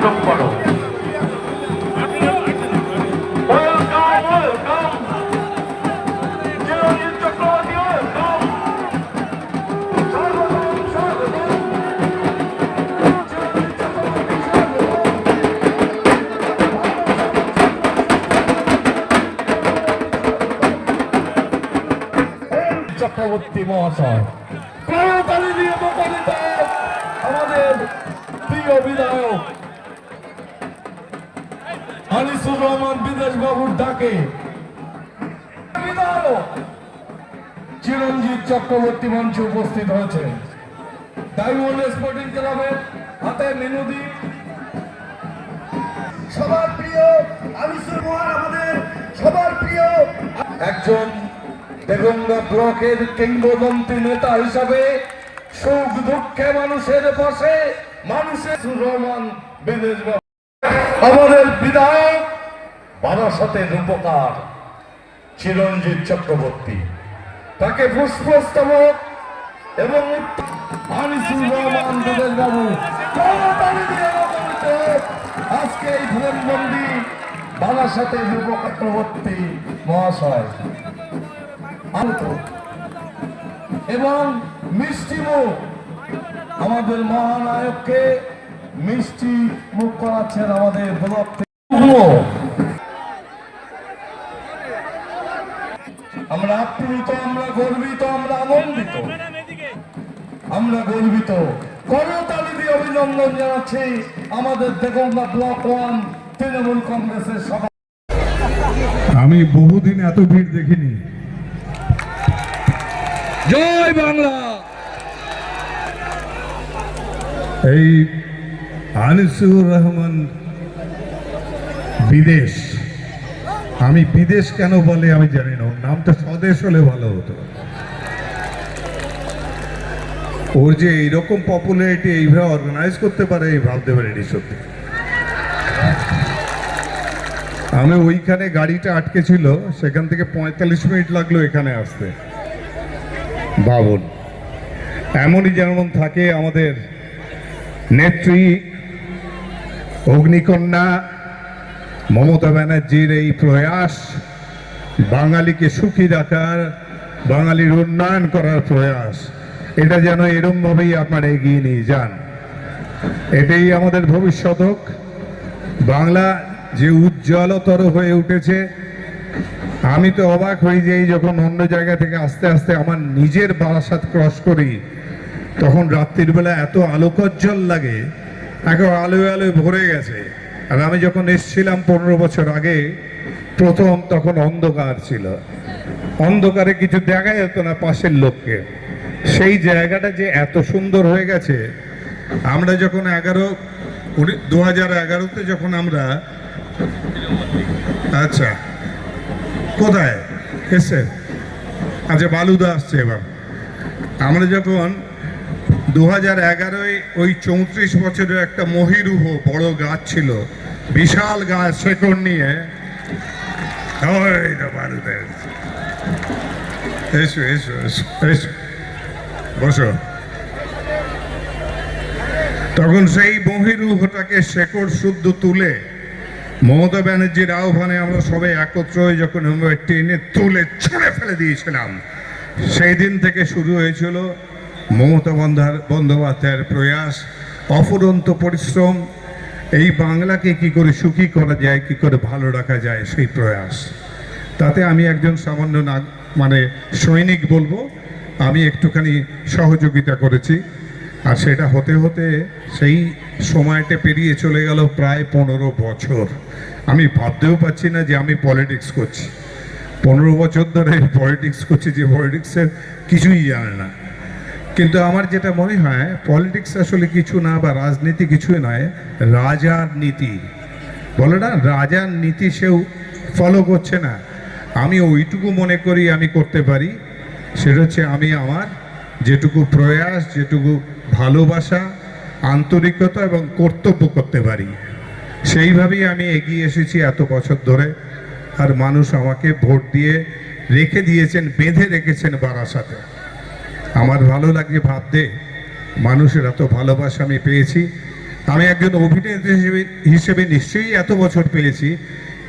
সংযোগ করো. চক্রবর্তী, মহাশয় আমাদের প্রিয় বিধায়ক আনিসুর রহমান বিদেশ বাবুর ডাকে। চিরঞ্জিত চক্রবর্তী মঞ্চে উপস্থিত হয়েছে। ডায়মন্ড স্পোর্টিং ক্লাবের হাতে মিনুদি সবার প্রিয় আনিসুর মোহন আমাদের, সবার প্রিয়। একজন দেগঙ্গা ব্লকের কিংবদন্তি নেতা হিসাবে সুখ দুঃখে মানুষের পাশে, মানুষের রহমান বিদেশ। আমাদের বিধায়ক বারাসতের উপকার চিরঞ্জিত চক্রবর্তী। তাকে পুষ্পস্তবক এবং আনিসুর রহমান মোকাবিত আজকে এই ফোনবন্দি বারাসতের উপচক্রবর্তী মহাশয় আনত এবং মিষ্টি আমাদের মহানায়ককে মিষ্টি মুখ করাচ্ছেন আমাদের ব্লক আমরা আপ্লুত আমরা গর্বিত আমরা আনন্দিত। আমরা গর্বিত। করতালি দিয়ে অভিনন্দন জানাচ্ছি আমাদের দেগঙ্গা ব্লক ওয়ান তৃণমূল কংগ্রেসের সভা। আমি বহুদিন এত ভিড় দেখিনি। জয় বাংলা! এই আনিসুর রহমান, বিদেশ। আমি বিদেশ কেন বলে আমি জানি না, ওর নামটা স্বদেশ হলে ভালো হতো। ওর যে এইরকম পপুলারিটি এইভাবে অর্গানাইজ করতে পারে, এই ভাবতে পারে পারিনি সত্যি। আমি ওইখানে গাড়িটা আটকে ছিল, সেখান থেকে পঁয়তাল্লিশ মিনিট লাগল এখানে আসতে। ভাবুন এমনই যেমন থাকে আমাদের নেত্রী অগ্নিকন্যা মমতা ব্যানার্জির এই প্রয়াস, বাঙালিকে সুখী রাখার, বাঙালির উন্নয়ন করার প্রয়াস, এটা যেন এরমভাবেই আপনারা এগিয়ে নিয়ে যান। এটাই আমাদের ভবিষ্যৎ হোক। বাংলা যে উজ্জ্বলতর হয়ে উঠেছে, আমি তো অবাক হয়ে যাই যখন অন্য জায়গা থেকে আস্তে আস্তে আমার নিজের বারাসাত ক্রস করি, তখন রাত্রির বেলা এত আলোকজ্জ্বল লাগে এখন আলোয় আলোয় ভরে গেছে। আর আমি যখন এসছিলাম পনেরো বছর আগে, প্রথম তখন অন্ধকার ছিল। অন্ধকারে কিছু দেখা যেত না পাশের লোককে। সেই জায়গাটা যে এত সুন্দর হয়ে গেছে, আমরা যখন এগারো দু হাজার এগারোতে যখন আমরা আচ্ছা কোথায়? এসে আচ্ছা বালুদা আসছে এবার। আমরা যখন দু হাজার এগারোয় ওই চৌত্রিশ বছরের একটা মহিরুহ বড় গাছ ছিল, বিশাল গাছ শেকড় নিয়ে। তখন সেই মহিরুহটাকে শেকড় শুদ্ধ তুলে, মমতা ব্যানার্জির আহ্বানে আমরা সবাই একত্র হয়ে যখন টেনে তুলে ছুঁড়ে ফেলে দিয়েছিলাম, সেই দিন থেকে শুরু হয়েছিল মমতা বন্দ্যোপাধ্যায়ের প্রয়াস, অফুরন্ত পরিশ্রম, এই বাংলাকে কি করে সুখী করা যায়, কি করে ভালো রাখা যায়, সেই প্রয়াস। তাতে আমি একজন সামান্য নাগ মানে সৈনিক বলব, আমি একটুখানি সহযোগিতা করেছি। আর সেটা হতে হতে সেই সময়টা পেরিয়ে চলে গেল প্রায় পনেরো বছর। আমি ভাবতেও পারছি না যে আমি পলিটিক্স করছি। পনেরো বছর ধরে পলিটিক্স করছি, যে পলিটিক্সের কিছুই জানে না। কিন্তু আমার যেটা মনে হয় পলিটিক্স আসলে কিছু না বা রাজনীতি কিছুই নয়, রাজার নীতি। বলে না, রাজার নীতি সেও ফলো করছে না। আমি ওইটুকু মনে করি আমি করতে পারি, সেটা হচ্ছে আমি আমার যেটুকু প্রয়াস, যেটুকু ভালোবাসা, আন্তরিকতা এবং কর্তব্য করতে পারি। সেইভাবেই আমি এগিয়ে এসেছি এত বছর ধরে, আর মানুষ আমাকে ভোট দিয়ে রেখে দিয়েছেন, বেঁধে রেখেছেন বারাসাতে। আমার ভালো লাগে ভাবতে মানুষের এত ভালোবাসা আমি পেয়েছি। আমি একজন অভিনেতা হিসেবে হিসেবে নিশ্চয়ই এত বছর পেয়েছি।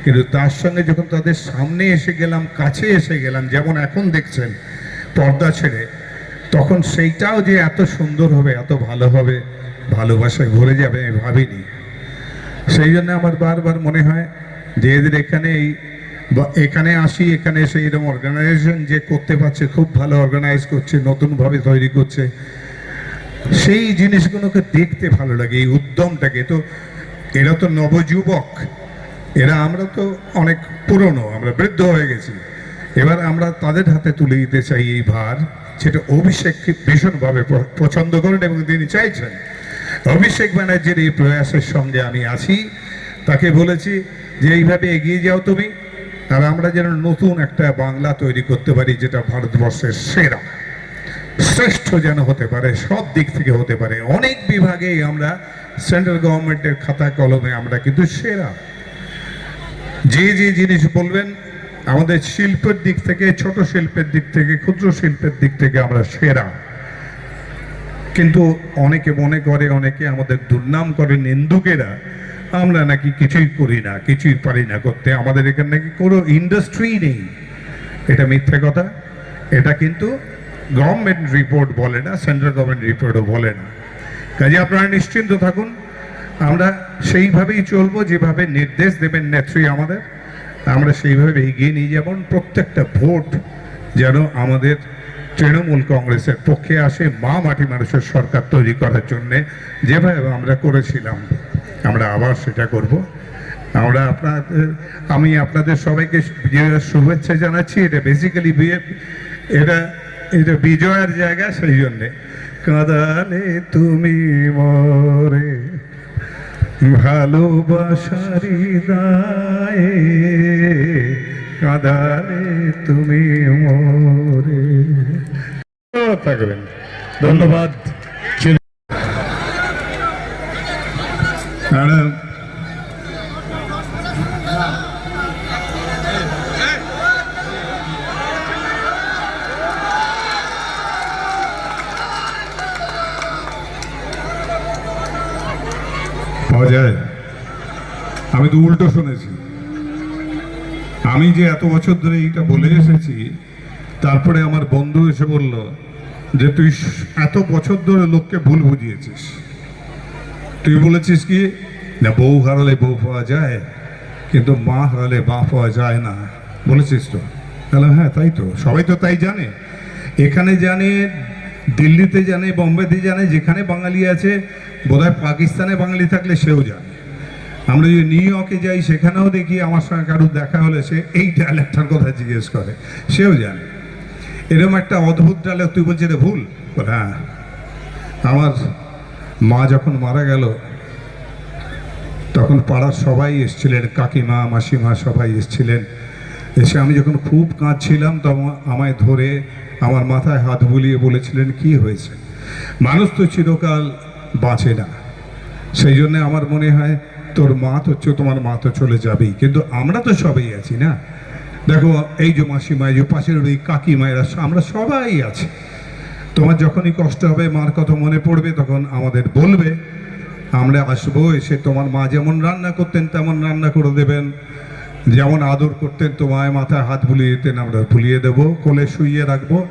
কিন্তু তার সঙ্গে যখন তাদের সামনে এসে গেলাম, কাছে এসে গেলাম, যেমন এখন দেখছেন পর্দা ছেড়ে, তখন সেইটাও যে এত সুন্দর হবে, এত ভালো হবে, ভালোবাসায় ভরে যাবে আমি ভাবিনি। সেই জন্য আমার বারবার মনে হয় যে এদের এখানে এই বা- এখানে আসি, এখানে এসে এরকম অর্গানাইজেশন যে করতে পারছে, খুব ভালো অর্গানাইজ করছে, নতুনভাবে তৈরি করছে, সেই জিনিসগুলোকে দেখতে ভালো লাগে, এই উদ্যমটাকে। তো এরা তো নবযুবক, এরা আমরা তো অনেক পুরনো, আমরা বৃদ্ধ হয়ে গেছি। এবার আমরা তাদের হাতে তুলে দিতে চাই এই ভার, সেটা অভিষেক ভীষণভাবে পছন্দ করেন এবং তিনি চাইছেন। অভিষেক ব্যানার্জির এই প্রয়াসের সঙ্গে আমি আছি, তাকে বলেছি যে, এইভাবে এগিয়ে যাও তুমি। আর আমরা যেন নতুন একটা বাংলা তৈরি করতে পারি, যেটা ভারতবর্ষের সেরা। শ্রেষ্ঠ যেন হতে পারে, সব দিক থেকে হতে পারে। অনেক বিভাগেই আমরা সেন্ট্রাল গভর্নমেন্টের খাতা কলমে আমরা কিন্তু সেরা। যে যে জিনিস বলবেন, আমাদের শিল্পের দিক থেকে, ছোট শিল্পের দিক থেকে, ক্ষুদ্র শিল্পের দিক থেকে আমরা সেরা। কিন্তু অনেকে মনে করে, অনেকে আমাদের দুর্নাম করে নিন্দুকেরা। আমরা নাকি কিছুই করি না, কিছুই পারি না করতে। আমাদের এখানে নাকি কোনো ইন্ডাস্ট্রি নেই। এটা মিথ্যে কথা। এটা কিন্তু গভর্নমেন্ট রিপোর্ট বলে না সেন্ট্রাল গভর্নমেন্ট রিপোর্টও বলে না। কাজে আপনারা নিশ্চিন্ত থাকুন, আমরা সেইভাবেই চলবো, যেভাবে নির্দেশ দেবেন নেত্রী আমাদের, আমরা সেইভাবে এগিয়ে নিয়ে যাব। প্রত্যেকটা ভোট যেন আমাদের তৃণমূল কংগ্রেসের পক্ষে আসে, মা মাটি মানুষের সরকার তৈরি করার জন্যে। যেভাবে আমরা করেছিলাম। আমরা আবার সেটা করব। আমরা আপনাদের, আমি আপনাদের সবাইকে বিজয়ের শুভেচ্ছা জানাচ্ছি। এটা বেসিক্যালি বিয়ে, এটা এটা বিজয়ের জায়গা সেই জন্যে। কাঁদালে তুমি মরে ভালোবাসারি দায়ে, কাঁদালে তুমি মরে। থাকবেন ধন্যবাদ। ম্যাডাম পাওয়া যায় আমি তো উল্টো শুনেছি। আমি যে এত বছর ধরে এইটা বলে এসেছি, তারপরে আমার বন্ধু এসে বলল যে, তুই এত বছর ধরে লোককে ভুল বুঝিয়েছিস। তুই বলেছিস কি? না, বউ হারালে বউ পাওয়া যায়, কিন্তু মা হারালে মা পাওয়া যায় না। বলেছিস তো? তাহলে হ্যাঁ তাই তো। সবাই তো তাই জানে। এখানে জানে, দিল্লিতে জানে, বোম্বেতে জানে, যেখানে বাঙালি আছে, বোধহয় পাকিস্তানে বাঙালি থাকলে সেও জানে। আমরা যদি নিউ ইয়র্কে যাই, সেখানেও দেখি আমার সঙ্গে কারোর দেখা হলে সে এই ডায়ালেক্টটার কথা জিজ্ঞেস করে। সেও জানে। এরকম একটা অদ্ভুত ডায়ালেক্ট তুই বলছিস ভুল? হ্যাঁ। আমার মা যখন মারা গেল, তখন পাড়ার সবাই এসেছিলেন, কাকিমা, মাসিমা সবাই এসেছিলেন। এসে আমি যখন খুব কাঁদছিলাম, তখন আমায় ধরে আমার মাথায় হাত বুলিয়ে বলেছিলেন, কি হয়েছে? মানুষ তো চিরকাল বাঁচে না। সেই জন্য আমার মনে হয়, তোর মা তো তোমার মা তো চলে যাবেই। কিন্তু আমরা তো সবাই আছি না। দেখো, এই যে মাসিমা, এই যে পাশের ওই কাকিমায়েরা আমরা সবাই আছি। তোমার যখনই কষ্ট হবে, মার কথা মনে পড়বে, তখন আমাদের বলবে, আমরা আসব, এসে তোমার মা যেমন রান্না করতেন, তেমন রান্না করে দেবেন। যেমন আদর করতেন, তোমায় মাথায় হাত বুলিয়ে দিতেন, আমরা ভুলিয়ে দেব, কোলে শুইয়ে রাখব।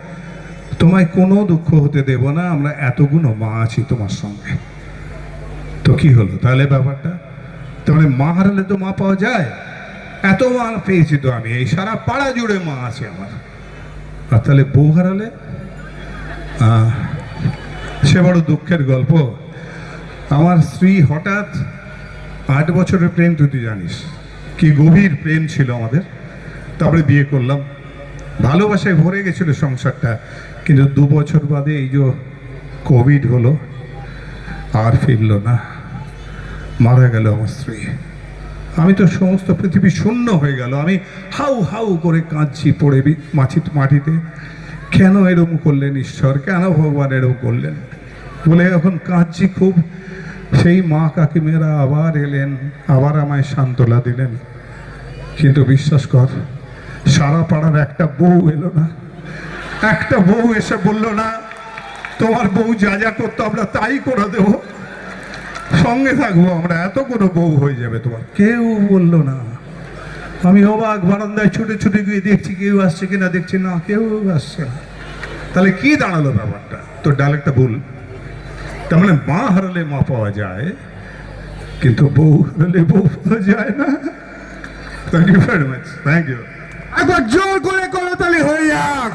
তোমায় কোনো দুঃখ হতে দেব না, আমরা এতগুলো মা আছি তোমার সঙ্গে। তো কি হলো? তাহলে ব্যাপারটা? তাহলে মা হারালে তো মা পাওয়া যায়। এত মা পেয়েছি তো আমি, এই সারা পাড়া জুড়ে মা আছে আমার। আর তাহলে বউ হারালে? সে বড় দুঃখের গল্প। আমার স্ত্রী হঠাৎ আট বছরের প্রেম, তুই তুই জানিস। কি গভীর প্রেম ছিল আমাদের। তারপরে বিয়ে করলাম। ভালোবাসায় ভরে গেছিল সংসারটা। কিন্তু দু বছর বাদে এই যে কোভিড হলো, আর ফিরল না। মারা গেল আমার স্ত্রী। আমি তো সমস্ত পৃথিবী শূন্য হয়ে গেল। আমি হাউ হাউ করে কাঁদছি পড়ে মাছি মাটিতে। কেন এরকম করলেন ঈশ্বর? কেন ভগবান এরকম করলেন? বলে এখন কাঁদছি খুব। সেই মা কাকিমেরা আবার এলেন, আবার আমায় সান্ত্বনা দিলেন। কিন্তু বিশ্বাস কর, সারা পাড়ার একটা বউ এলো না। একটা বউ এসে বলল, না, তোমার বউ যা যা করতো আমরা তাই করে দেবো। সঙ্গে থাকব আমরা এত কোনো বউ হয়ে যাবে তোমার। কেউ বলল না। আমি অবাক, বারান্দায় ছুটে ছুটে গিয়ে দেখছি কেউ আসছে কিনা, দেখছি না, কেউ আসছে না। তাহলে কি দাঁড়াল ব্যাপারটা? তোর ডাইলেক্টটা ভুল। তার মানে মা হারালে মা পাওয়া যায়, কিন্তু বউ হারালে বউ পাওয়া যায় না। Thank you very much thank you একবার জোর করে তাহলে হয়ে যাক।